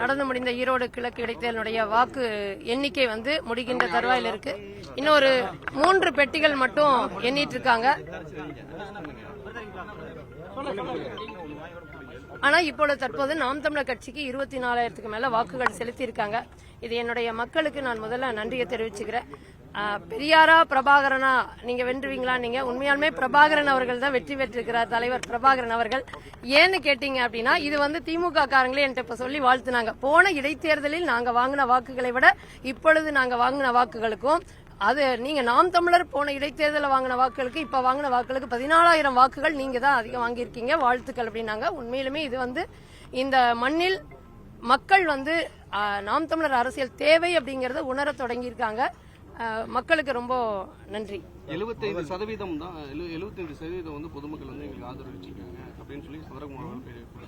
நடந்து முடிந்த ஈரோடு கிழக்கு இடைத்தேர்தலுடைய வாக்கு எண்ணிக்கை வந்து முடிகின்ற தருவாயில் இருக்கு. இன்னொரு மூன்று பெட்டிகள் மட்டும் எண்ணிட்டு இருக்காங்க ஆனா இப்பொழுது தற்போது நாம் தமிழர் கட்சிக்கு இருபத்தி நாலாயிரத்துக்கு மேல வாக்குகள் செலுத்தி இருக்காங்க இது என்னுடைய மக்களுக்கு நான் முதல்ல நன்றியை தெரிவிச்சுக்கிறேன். பெரியாரா பிரபாகரனா நீங்க வென்றுவீங்களா? நீங்க உண்மையாலுமே பிரபாகரன் அவர்கள் தான் வெற்றி பெற்றிருக்கிறார் தலைவர் பிரபாகரன் அவர்கள். ஏன்னு கேட்டீங்க அப்படின்னா இது வந்து திமுக காரங்களே என்கிட்ட இப்ப சொல்லி வாழ்த்துனாங்க. போன இடைத்தேர்தலில் நாங்க வாங்கின வாக்குகளை விட இப்பொழுது நாங்க வாங்கின வாக்குகளுக்கும் அது நீங்க நாம் தமிழர் போன இடைத்தேர்தலில் வாங்கின வாக்குகளுக்கு இப்ப வாங்கின வாக்குகளுக்கு பதினாலாயிரம் வாக்குகள் நீங்க தான் அதிகம் வாங்கியிருக்கீங்க. வாழ்த்துக்கள் அப்படின்னாங்க. உண்மையிலுமே இது வந்து இந்த மண்ணில் மக்கள் வந்து நாம் தமிழர் அரசியல் தேவை அப்படிங்கறத உணர தொடங்கியிருக்காங்க. மக்களுக்கு ரொம்ப நன்றி. எழுபத்தைந்து சதவீதம் தான் எழுபத்தைந்து சதவீதம் வந்து பொதுமக்கள் வந்து எங்களுக்கு ஆதரவளிச்சிருக்காங்க அப்படின்னு சொல்லி சந்திரகுமார்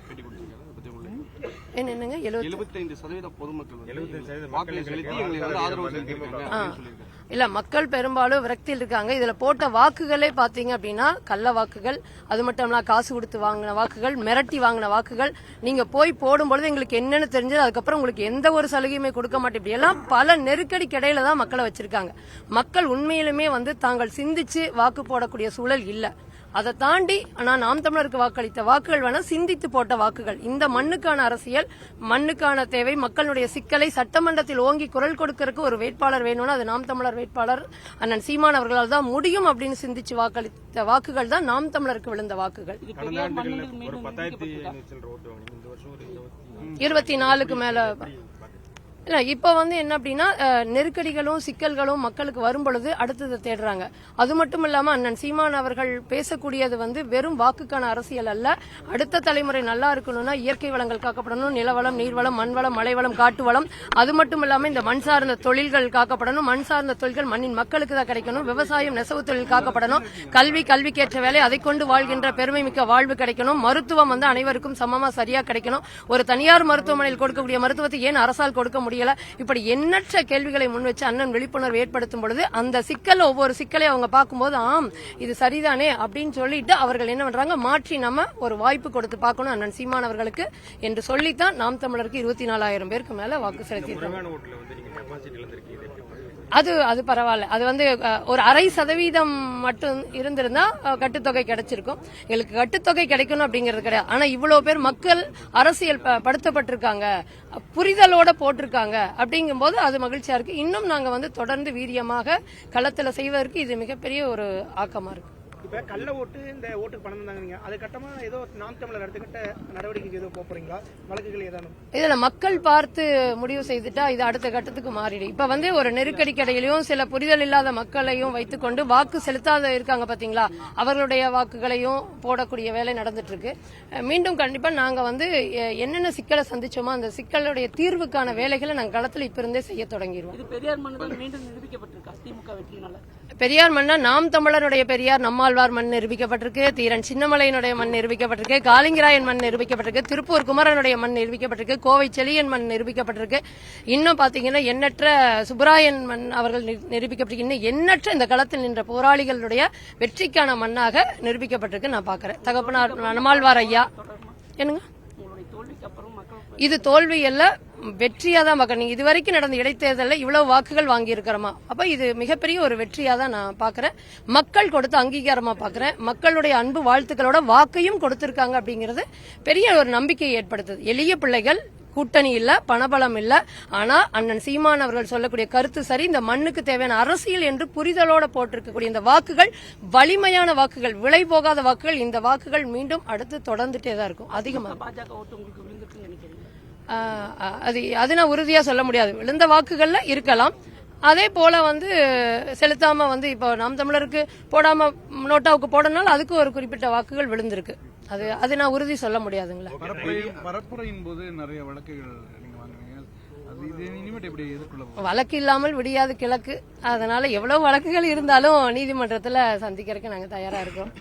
பேட்டி கொடுத்திருக்காரு. அதை பத்தி உங்களுக்கு என்னங்க? எழுபத்தி எழுபத்தைந்து சதவீத பொதுமக்கள் வாக்கு செலுத்தி எங்களுக்கு வந்து ஆதரவு செலுத்தியிருக்காங்க சொல்லியிருக்காங்க இல்ல மக்கள் பெரும்பாலும் விரக்தியில் இருக்காங்க. இதுல போட்ட வாக்குகளே பாத்தீங்க அப்படின்னா கள்ள வாக்குகள் அது மட்டும் இல்லாம காசு கொடுத்து வாங்கின வாக்குகள் மிரட்டி வாங்கின வாக்குகள். நீங்க போய் போடும்பொழுது எங்களுக்கு என்னன்னு தெரிஞ்சது அதுக்கப்புறம் உங்களுக்கு எந்த ஒரு சலுகையுமே கொடுக்க மாட்டேன். இப்படி எல்லாம் பல நெருக்கடிக்கு இடையில தான் மக்களை வச்சிருக்காங்க. மக்கள் உண்மையிலுமே வந்து தாங்கள் சிந்திச்சு வாக்கு போடக்கூடிய சூழல் இல்ல. அதை தாண்டி ஆனா நாம் தமிழருக்கு வாக்களித்த வாக்குகள் வேணா சிந்தித்து போட்ட வாக்குகள். இந்த மண்ணுக்கான அரசியல் மண்ணுக்கான தேவை மக்களுடைய சிக்கலை சட்டமன்றத்தில் ஓங்கி குரல் கொடுக்கறதுக்கு ஒரு வேட்பாளர் வேணும்னா அது நாம் தமிழர் வேட்பாளர் அண்ணன் சீமான் அவர்களால் தான் முடியும் அப்படின்னு சிந்திச்சு வாக்களித்த வாக்குகள் தான் நாம் தமிழருக்கு விழுந்த வாக்குகள். இருபத்தி நாலுக்கு மேல இல்ல இப்ப வந்து என்ன அப்படின்னா நெருக்கடிகளும் சிக்கல்களும் மக்களுக்கு வரும் பொழுது அடுத்ததை தேடுறாங்க. அது மட்டும் இல்லாம அண்ணன் சீமான் அவர்கள் பேசக்கூடியது வந்து வெறும் வாக்குக்கான அரசியல் அல்ல. அடுத்த தலைமுறை நல்லா இருக்கணும்னா இயற்கை வளங்கள் காக்கப்படணும் நிலவளம் நீர்வளம் மண்வளம் மலைவளம் காட்டு வளம். அது மட்டும் இல்லாம இந்த மண் சார்ந்த தொழில்கள் காக்கப்படணும் மண் சார்ந்த தொழில்கள் மண்ணின் மக்களுக்கு தான் கிடைக்கணும் விவசாயம் நெசவு தொழில் காக்கப்படணும். கல்வி கல்விக்கேற்ற வேலை அதை கொண்டு வாழ்கின்ற பெருமை மிக்க வாழ்வு கிடைக்கணும். மருத்துவம் வந்து அனைவருக்கும் சமமா சரியா கிடைக்கணும். ஒரு தனியார் மருத்துவமனையில் கொடுக்கக்கூடிய மருத்துவத்தை ஏன் அரசால் கொடுக்க முடியும் முடியல இப்படி எண்ணற்ற கேள்விகளை முன் வச்சு அண்ணன் விழிப்புணர்வு ஏற்படுத்தும் பொழுது அந்த சிக்கல் ஒவ்வொரு சிக்கலை அவங்க பார்க்கும்போது ஆம் இது சரிதானே? அப்படின்னு சொல்லிட்டு அவர்கள் என்ன பண்றாங்க? மாற்றி நம்ம ஒரு வாய்ப்பு கொடுத்து பார்க்கணும் அண்ணன் சீமான் அவர்களுக்கு என்று சொல்லித்தான் நாம் தமிழருக்கு இருபத்தி நாலாயிரம் பேருக்கு மேல வாக்கு செலுத்தியிருக்காங்க. அது அது பரவாயில்ல. அது வந்து ஒரு அரை சதவீதம் மட்டும் இருந்திருந்தா கட்டுத்தொகை கிடைச்சிருக்கும். எங்களுக்கு கட்டுத்தொகை கிடைக்கணும் அப்படிங்கிறது கிடையாது. ஆனா இவ்வளவு பேர் மக்கள் அரசியல் ப- படுத்தப்பட்டிருக்காங்க. புரிதலோட போட்டிருக்காங்க. அப்படிங்கும்போது அது மகிழ்ச்சியா இருக்கு. இன்னும் நாங்க வந்து தொடர்ந்து வீரியமாக களத்துல செய்வதற்கு இது மிகப்பெரிய ஒரு ஆக்கமா இருக்கு. இப்ப கள்ள ஓட்டு இந்த ஓட்டுக்கு பணம் தந்தாங்க நீங்க அது கட்டமா ஏதோ நாம் தமிழர் அடுத்துக்கிட்ட நடவடிக்கைக்கு ஏதோ போறீங்களா? வழக்குகள் ஏதானும்? இதுல மக்கள் பார்த்து முடிவு செய்துட்டா இது அடுத்த கட்டத்துக்கு மாறிடும். இப்ப வந்து ஒரு நெருக்கடி கடையிலையும் சில புரிதல் இல்லாத மக்களையும் வைத்துக்கொண்டு வாக்கு செலுத்தாத இருக்காங்க பாத்தீங்களா? அவர்களுடைய வாக்குகளையும் போடக்கூடிய வேலை நடந்துட்டு இருக்கு மீண்டும் கண்டிப்பா நாங்க வந்து என்னென்ன சிக்கலை சந்திச்சோமோ அந்த சிக்கலுடைய தீர்வுக்கான வேலைகளை நாங்க களத்துல இப்ப இருந்தே செய்ய தொடங்கிடுவோம் இது பெரியார் மண்ணுதான் மீண்டும் நிரூபிக்கப்பட்டிருக்கா? திமுக வெற்றினால பெரியார் மண்ணா நாம் தமிழருடைய பெரியார் நம்மாழ்வார் மண் நிரூபிக்கப்பட்டிருக்கு தீரன் சின்னமலையினுடைய மண் நிரூபிக்கப்பட்டிருக்கு காலிங்கராயன் மண் நிரூபிக்கப்பட்டிருக்கு திருப்பூர் குமரனுடைய மண் நிரூபிக்கப்பட்டிருக்கு கோவை செலியன் மண் நிரூபிக்கப்பட்டிருக்கு. இன்னும் பாத்தீங்கன்னா எண்ணற்ற சுப்பராயன் மண் அவர்கள் நிரூபிக்கப்பட்டிருக்கு. இன்னும் எண்ணற்ற இந்த களத்தில் நின்ற போராளிகளுடைய வெற்றிக்கான மண்ணாக நிரூபிக்கப்பட்டிருக்கு. நான் பாக்குறேன். தகப்பனார் நம்மாழ்வார் ஐயா. என்னங்க? இது தோல்வி அல்ல வெற்றியா தான் பார்க்கறேன். நீங்க இதுவரைக்கும் நடந்த இடைத்தேர்தலில் இவ்வளவு வாக்குகள் வாங்கி இருக்கிறோமா அப்ப இது மிகப்பெரிய ஒரு வெற்றியா தான் நான் பாக்குறேன் மக்கள் கொடுத்த அங்கீகாரமா பாக்குறேன் மக்களுடைய அன்பு வாழ்த்துக்களோட வாக்கையும் கொடுத்திருக்காங்க அப்படிங்கிறது பெரிய ஒரு நம்பிக்கையை ஏற்படுத்துது. எளிய பிள்ளைகள் கூட்டணி இல்ல பணபலம் இல்ல. ஆனா அண்ணன் சீமான் அவர்கள் சொல்லக்கூடிய கருத்து சரி இந்த மண்ணுக்கு தேவையான அரசியல் என்று புரிதலோட போட்டிருக்கக்கூடிய இந்த வாக்குகள் வலிமையான வாக்குகள் விலை போகாத வாக்குகள் இந்த வாக்குகள் மீண்டும் அடுத்து தொடர்ந்துட்டே தான் இருக்கும். அதிகமாக பாஜக நினைக்கிறீங்க? அது அது நான் உறுதியா சொல்ல முடியாது. விழுந்த வாக்குகள்ல இருக்கலாம். அதே போல வந்து செலுத்தாம வந்து இப்போ நாம் தமிழருக்கு போடாம நோட்டாவுக்கு போடனால அதுக்கு ஒரு குறிப்பிட்ட வாக்குகள் விழுந்திருக்கு. அது அது நான் உறுதி சொல்ல முடியாதுங்களா. பரப்புரையின் போது நிறைய வழக்குகள்? வழக்கு இல்லாமல் விடியாது கிழக்கு. அதனால எவ்வளவு வழக்குகள் இருந்தாலும் நீதிமன்றத்துல சந்திக்கிறதுக்கு நாங்க தயாரா இருக்கோம்.